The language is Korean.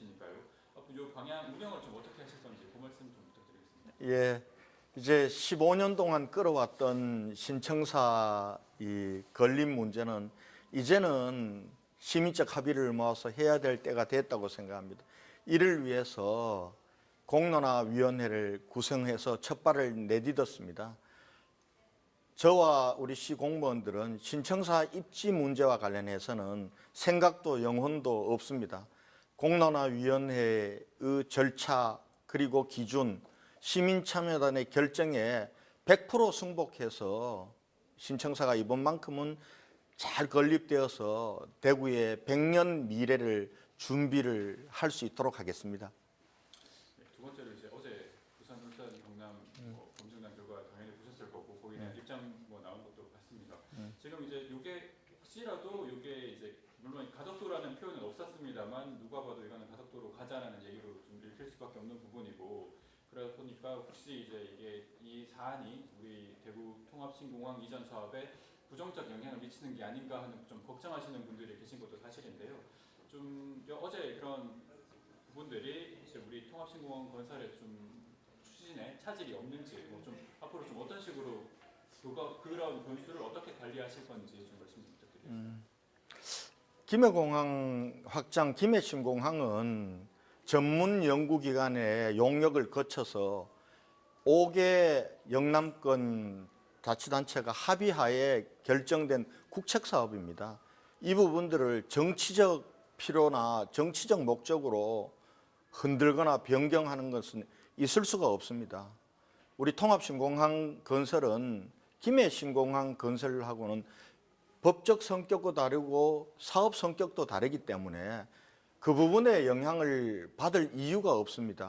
분이시니까요. 앞으로 이 방향 운영을 좀 어떻게 하실 건지 그 말씀 좀 부탁드리겠습니다. 예, 이제 15년 동안 끌어왔던 신청사 이 건립 문제는 이제는 시민적 합의를 모아서 해야 될 때가 됐다고 생각합니다. 이를 위해서 공론화위원회를 구성해서 첫 발을 내딛었습니다. 저와 우리 시 공무원들은 신청사 입지 문제와 관련해서는 생각도 영혼도 없습니다. 공론화위원회의 절차 그리고 기준 시민참여단의 결정에 100% 승복해서 신청사가 이번만큼은 잘 건립되어서 대구의 100년 미래를 준비를 할 수 있도록 하겠습니다. 네, 두 번째로 이제 어제 부산, 울산, 경남 뭐 검증단 결과 당연히 보셨을 거고 거기는 입장 뭐 나온 것도 봤습니다. 지금 이제 이게 혹시라도 이게 이제 물론 없는 부분이고 그러다 보니까 혹시 이제 이게 이 사안이 우리 대구 통합신공항 이전 사업에 부정적 영향을 미치는 게 아닌가 하는 좀 걱정하시는 분들이 계신 것도 사실인데요. 좀 어제 그런 부분들이 이제 우리 통합신공항 건설에 좀 추진에 차질이 없는지 뭐 좀 앞으로 좀 어떤 식으로 그거 그런 변수를 어떻게 관리하실 건지 좀 말씀 좀 부탁드리겠습니다. 김해공항 확장 김해신공항은 전문 연구기관의 용역을 거쳐서 5개 영남권 자치단체가 합의하에 결정된 국책 사업입니다. 이 부분들을 정치적 필요나 정치적 목적으로 흔들거나 변경하는 것은 있을 수가 없습니다. 우리 통합신공항 건설은 김해신공항 건설하고는 법적 성격도 다르고 사업 성격도 다르기 때문에 그 부분에 영향을 받을 이유가 없습니다.